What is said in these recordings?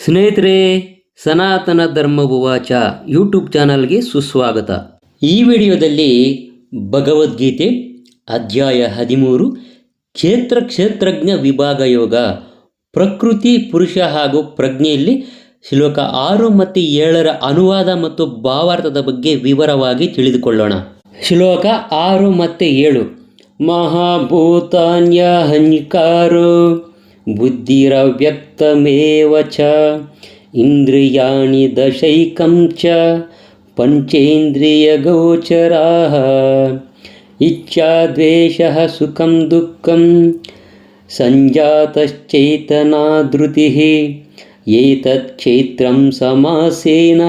ಸ್ನೇಹಿತರೆ, ಸನಾತನ ಧರ್ಮ ಉವಾಚ ಯೂಟ್ಯೂಬ್ ಚಾನಲ್ಗೆ ಸುಸ್ವಾಗತ. ಈ ವಿಡಿಯೋದಲ್ಲಿ ಭಗವದ್ಗೀತೆ, ಅಧ್ಯಾಯ ಹದಿಮೂರು, ಕ್ಷೇತ್ರ ಕ್ಷೇತ್ರಜ್ಞ ವಿಭಾಗ ಯೋಗ, ಪ್ರಕೃತಿ, ಪುರುಷ ಹಾಗೂ ಪ್ರಜ್ಞೆಯಲ್ಲಿ ಶ್ಲೋಕ ಆರು ಮತ್ತು ಏಳರ ಅನುವಾದ ಮತ್ತು ಭಾವಾರ್ಥದ ಬಗ್ಗೆ ವಿವರವಾಗಿ ತಿಳಿದುಕೊಳ್ಳೋಣ. ಶ್ಲೋಕ ಆರು ಮತ್ತು ಏಳು. ಮಹಾಭೂತಾನ್ಯ बुद्धिरव्यक्तमेव ಬುದ್ಧಿರವ್ಯಕ್ತಮೇವ ಚ, ಇಂದ್ರಿಯಾಣಿ ದಶೈಕಂ ಚ ಪಂಚೇಂದ್ರಿಯಗೌಚರಃ ಇಚ್ಛಾ ದ್ವೇಷಃ ಸುಖಂ ದುಃಖಂ ಸಂಜಾತಶ್ಚೇತನಾ ಧೃತಿः ಏತತ್ ಕ್ಷೇತ್ರಂ ಸಮಾಸೇನ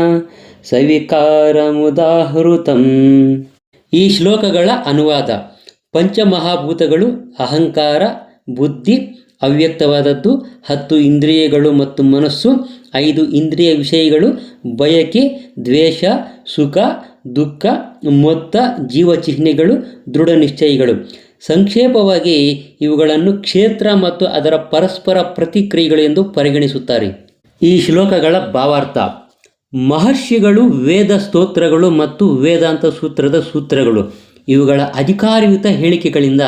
ಸವಿಕಾರಮುದಾಹೃತಂ. ಈ ಶ್ಲೋಕಗಳ ಅನುವಾದ ಪಂಚಮಹಾಭೂತಗಳು, ಅಹಂಕಾರ, ಬುದ್ಧಿ ಅವ್ಯಕ್ತವಾದದ್ದು, ಹತ್ತು ಇಂದ್ರಿಯಗಳು ಮತ್ತು ಮನಸ್ಸು, ಐದು ಇಂದ್ರಿಯ ವಿಷಯಗಳು, ಬಯಕೆ, ದ್ವೇಷ, ಸುಖ, ದುಃಖ, ಮೊತ್ತ, ಜೀವಚಿಹ್ನೆಗಳು, ದೃಢ ನಿಶ್ಚಯಗಳು. ಸಂಕ್ಷೇಪವಾಗಿ ಇವುಗಳನ್ನು ಕ್ಷೇತ್ರ ಮತ್ತು ಅದರ ಪರಸ್ಪರ ಪ್ರತಿಕ್ರಿಯೆಗಳು ಎಂದು ಪರಿಗಣಿಸುತ್ತಾರೆ. ಈ ಶ್ಲೋಕಗಳ ಭಾವಾರ್ಥ. ಮಹರ್ಷಿಗಳು ವೇದ ಸ್ತೋತ್ರಗಳು ಮತ್ತು ವೇದಾಂತ ಸೂತ್ರದ ಸೂತ್ರಗಳು. ಇವುಗಳ ಅಧಿಕಾರಯುತ ಹೇಳಿಕೆಗಳಿಂದ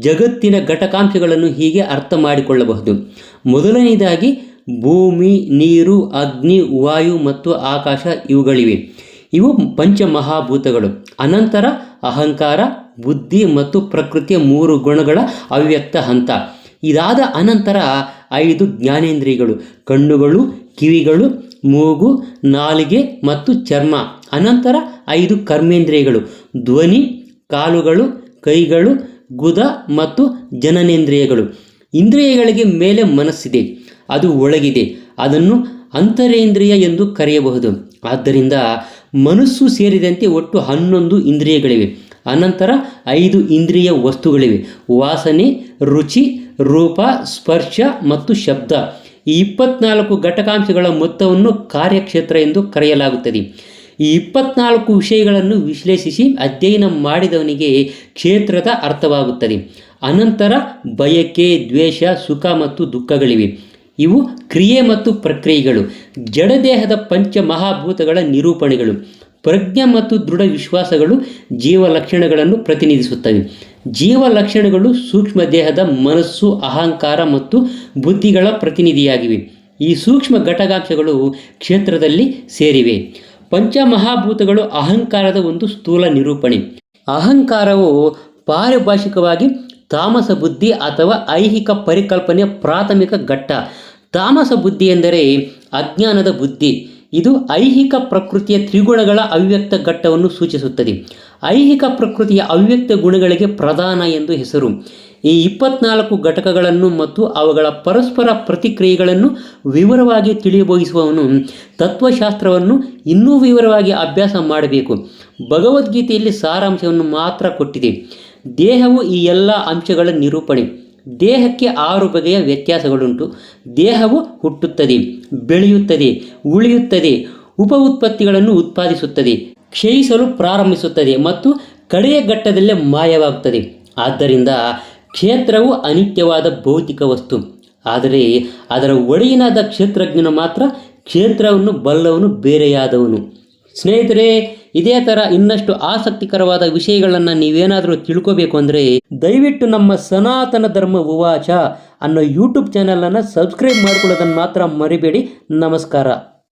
ಜಗತ್ತಿನ ಘಟಕಾಂಶಗಳನ್ನು ಹೀಗೆ ಅರ್ಥ ಮಾಡಿಕೊಳ್ಳಬಹುದು. ಮೊದಲನೆಯದಾಗಿ, ಭೂಮಿ, ನೀರು, ಅಗ್ನಿ, ವಾಯು ಮತ್ತು ಆಕಾಶ ಇವುಗಳಿವೆ. ಇವು ಪಂಚಮಹಾಭೂತಗಳು. ಅನಂತರ ಅಹಂಕಾರ, ಬುದ್ಧಿ ಮತ್ತು ಪ್ರಕೃತಿಯ ಮೂರು ಗುಣಗಳ ಅವ್ಯಕ್ತ ಹಂತ. ಇದಾದ ಅನಂತರ ಐದು ಜ್ಞಾನೇಂದ್ರಿಯಗಳು. ಕಣ್ಣುಗಳು, ಕಿವಿಗಳು, ಮೂಗು, ನಾಲಿಗೆ ಮತ್ತು ಚರ್ಮ. ಅನಂತರ ಐದು ಕರ್ಮೇಂದ್ರಿಯಗಳು. ಧ್ವನಿ ಕಾಲುಗಳು, ಕೈಗಳು, ಗುದ ಮತ್ತು ಜನನೇಂದ್ರಿಯಗಳು. ಇಂದ್ರಿಯಗಳಿಗೆ ಮೇಲೆ ಮನಸ್ಸಿದೆ, ಅದು ಒಳಗಿದೆ, ಅದನ್ನು ಅಂತರೇಂದ್ರಿಯ ಎಂದು ಕರೆಯಬಹುದು. ಆದ್ದರಿಂದ ಮನಸ್ಸು ಸೇರಿದಂತೆ ಒಟ್ಟು ಹನ್ನೊಂದು ಇಂದ್ರಿಯಗಳಿವೆ. ಅನಂತರ ಐದು ಇಂದ್ರಿಯ ವಸ್ತುಗಳಿವೆ. ವಾಸನೆ, ರುಚಿ, ರೂಪ, ಸ್ಪರ್ಶ ಮತ್ತು ಶಬ್ದ. ಈ ಇಪ್ಪತ್ನಾಲ್ಕು ಘಟಕಾಂಶಗಳ ಮೊತ್ತವನ್ನು ಕಾರ್ಯಕ್ಷೇತ್ರ ಎಂದು ಕರೆಯಲಾಗುತ್ತದೆ. ಈ ಇಪ್ಪತ್ನಾಲ್ಕು ವಿಷಯಗಳನ್ನು ವಿಶ್ಲೇಷಿಸಿ ಅಧ್ಯಯನ ಮಾಡಿದವನಿಗೆ ಕ್ಷೇತ್ರದ ಅರ್ಥವಾಗುತ್ತದೆ. ಅನಂತರ ಬಯಕೆ ದ್ವೇಷ, ಸುಖ ಮತ್ತು ದುಃಖಗಳಿವೆ. ಇವು ಕ್ರಿಯೆ ಮತ್ತು ಪ್ರಕ್ರಿಯೆಗಳು. ಜಡದೇಹದ ಪಂಚ ಮಹಾಭೂತಗಳ ನಿರೂಪಣೆಗಳು. ಪ್ರಜ್ಞೆ ಮತ್ತು ದೃಢ ವಿಶ್ವಾಸಗಳು ಜೀವ ಲಕ್ಷಣಗಳನ್ನು ಪ್ರತಿನಿಧಿಸುತ್ತವೆ. ಜೀವ ಲಕ್ಷಣಗಳು ಸೂಕ್ಷ್ಮ ದೇಹದ ಮನಸ್ಸು, ಅಹಂಕಾರ ಮತ್ತು ಬುದ್ಧಿಗಳ ಪ್ರತಿನಿಧಿಯಾಗಿವೆ. ಈ ಸೂಕ್ಷ್ಮ ಘಟಕಾಂಶಗಳು ಕ್ಷೇತ್ರದಲ್ಲಿ ಸೇರಿವೆ. ಪಂಚಮಹಾಭೂತಗಳು ಅಹಂಕಾರದ ಒಂದು ಸ್ಥೂಲ ನಿರೂಪಣೆ. ಅಹಂಕಾರವು ಪಾರಿಭಾಷಿಕವಾಗಿ ತಾಮಸ ಬುದ್ಧಿ ಅಥವಾ ಐಹಿಕ ಪರಿಕಲ್ಪನೆಯ ಪ್ರಾಥಮಿಕ ಘಟ್ಟ. ತಾಮಸ ಬುದ್ಧಿ ಎಂದರೆ ಅಜ್ಞಾನದ ಬುದ್ಧಿ. ಇದು ಐಹಿಕ ಪ್ರಕೃತಿಯ ತ್ರಿಗುಣಗಳ ಅವ್ಯಕ್ತ ಘಟ್ಟವನ್ನು ಸೂಚಿಸುತ್ತದೆ. ಐಹಿಕ ಪ್ರಕೃತಿಯ ಅವ್ಯಕ್ತ ಗುಣಗಳಿಗೆ ಪ್ರಧಾನ ಎಂದು ಹೆಸರು. ಈ ಇಪ್ಪತ್ನಾಲ್ಕು ಘಟಕಗಳನ್ನು ಮತ್ತು ಅವುಗಳ ಪರಸ್ಪರ ಪ್ರತಿಕ್ರಿಯೆಗಳನ್ನು ವಿವರವಾಗಿ ತಿಳಿಯಬೋಗಿಸುವವನು ತತ್ವಶಾಸ್ತ್ರವನ್ನು ಇನ್ನೂ ವಿವರವಾಗಿ ಅಭ್ಯಾಸ ಮಾಡಬೇಕು. ಭಗವದ್ಗೀತೆಯಲ್ಲಿ ಸಾರಾಂಶವನ್ನು ಮಾತ್ರ ಕೊಟ್ಟಿದೆ. ದೇಹವು ಈ ಎಲ್ಲ ಅಂಶಗಳ ನಿರೂಪಣೆ. ದೇಹಕ್ಕೆ ಆರು ಬಗೆಯ ವ್ಯತ್ಯಾಸಗಳುಂಟು. ದೇಹವು ಹುಟ್ಟುತ್ತದೆ, ಬೆಳೆಯುತ್ತದೆ, ಉಳಿಯುತ್ತದೆ ಉಪ ಉತ್ಪತ್ತಿಗಳನ್ನು ಉತ್ಪಾದಿಸುತ್ತದೆ. ಕ್ಷಯಿಸಲು ಪ್ರಾರಂಭಿಸುತ್ತದೆ ಮತ್ತು ಕಡೆಯ ಘಟ್ಟದಲ್ಲೇ ಮಾಯವಾಗುತ್ತದೆ. ಆದ್ದರಿಂದ ಕ್ಷೇತ್ರವು ಅನಿತ್ಯವಾದ ಭೌತಿಕ ವಸ್ತು. ಆದರೆ ಅದರ ಒಡೆಯನಾದ ಕ್ಷೇತ್ರಜ್ಞನು ಮಾತ್ರ ಕ್ಷೇತ್ರವನ್ನು ಬಲ್ಲವನು, ಬೇರೆಯಾದವನು. ಸ್ನೇಹಿತರೆ, ಇದೇ ಥರ ಇನ್ನಷ್ಟು ಆಸಕ್ತಿಕರವಾದ ವಿಷಯಗಳನ್ನು ನೀವೇನಾದರೂ ತಿಳ್ಕೋಬೇಕು ಅಂದರೆ ದಯವಿಟ್ಟು ನಮ್ಮ ಸನಾತನ ಧರ್ಮ ಉವಾಚ ಅನ್ನೋ ಯೂಟ್ಯೂಬ್ ಚಾನಲನ್ನು ಸಬ್ಸ್ಕ್ರೈಬ್ ಮಾಡ್ಕೊಳ್ಳೋದನ್ನು ಮಾತ್ರ ಮರಿಬೇಡಿ. ನಮಸ್ಕಾರ.